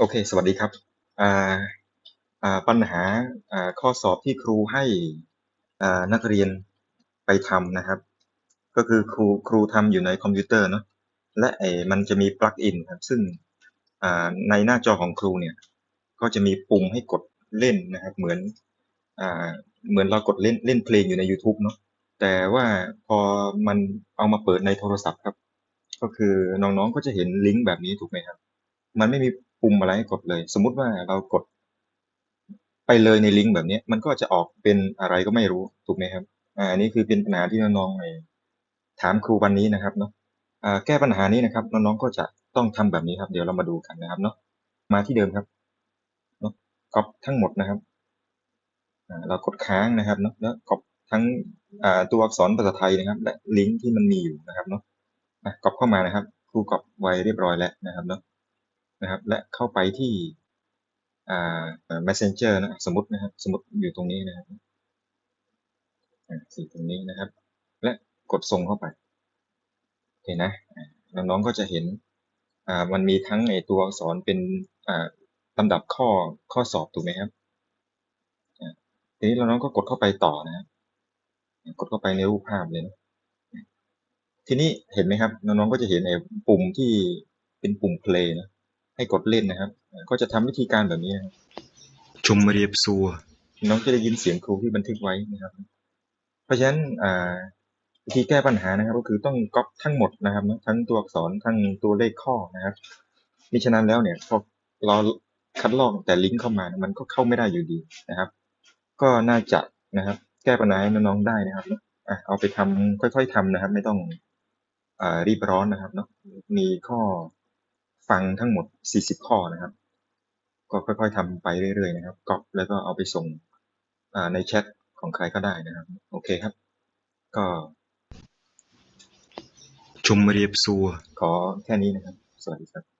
โอเค สวัสดีครับอ่าปัญหาข้อสอบที่ครูให้นักเรียนไปทำนะครับ ก็คือครูครูทำอยู่ในคอมพิวเตอร์เนาะและไอ้มันจะมีปลั๊กอินครับ ซึ่งอ่าในหน้าจอของครูเนี่ย ก็จะมีปุ่มให้กดเล่นนะครับ เหมือนอ่าเหมือนเรากดเล่นเล่นเพลงอยู่ในยูทูบเนาะแต่ว่าพอมันเอามาเปิดในโทรศัพท์ครับ ก็คือน้องๆก็จะเห็นลิงก์แบบนี้ถูกไหมครับ มันไม่มี ปุ่มอะไรให้กดเลย สมมุติว่าเรากด ไปเลยในลิงก์แบบนี้มันก็จะออกเป็นอะไรก็ไม่รู้ถูกไหมครับอ่าอันนี้คือเป็นปัญหาที่น้องๆถามครูวันนี้นะครับเนาะอ่าแก้ปัญหานี้นะครับน้องๆก็จะต้องทำแบบนี้ครับ เดี๋ยวเรามาดูกันนะครับเนาะมาที่เดิมครับเนาะกอปทั้งหมดนะครับเรากดค้างนะครับเนาะแล้วก๊อปทั้งตัวอักษรภาษาไทยนะครับ และลิงก์ที่มันมีอยู่นะครับเนาะก๊อปเข้ามานะครับครูก๊อปไว้เรียบร้อยแล้วนะครับเนาะ นะครับ และเข้าไปที่ messenger นะสมมตินะครับ สมมติอยู่ตรงนี้นะครับอ่าสีตรงนี้นะครับ และกดส่งเข้าไปโอเคนะน้องๆก็จะเห็นอ่ามันมีทั้งไอตัวอักษรเป็นอ่าลำดับข้อข้อสอบถูกไหมครับทีนี้น้องๆก็กดเข้าไปต่อนะครับกดเข้าไปในรูปภาพเลยนะทีนี้เห็นไหมครับ น้องๆก็จะเห็นไอ้ปุ่มที่เป็นปุ่ม play นะ ให้กดเล่นนะครับก็จะทำวิธีการแบบนี้นะครับชมเรียบซัวน้องจะได้ยินเสียงครูที่บันทึกไว้นะครับ เพราะฉะนั้นอ่าวิธีแก้ปัญหานะครับ ก็คือต้องก๊อปทั้งหมดนะครับเนาะทั้งตัวอักษรทั้งตัวเลขข้อนะครับมิฉะนั้นแล้วเนี่ยพอเราคัดลอกแต่ลิงก์เข้ามา มันก็เข้าไม่ได้อยู่ดีนะครับ ก็น่าจะนะครับ แก้ปัญหาให้น้องๆได้นะครับเนาะอะเอาไปทำค่อย ๆทำนะครับ ไม่ต้องอ่ารีบร้อนนะครับเนาะมีข้อ ฟังทั้งหมด 40 ข้อนะครับ ก็ค่อยๆทำไปเรื่อยๆนะครับก๊อปแล้วก็เอาไปส่งในแชทของใครก็ได้นะครับ โอเคครับ ก็ชมเรียบซัวขอแค่นี้นะครับ สวัสดีครับ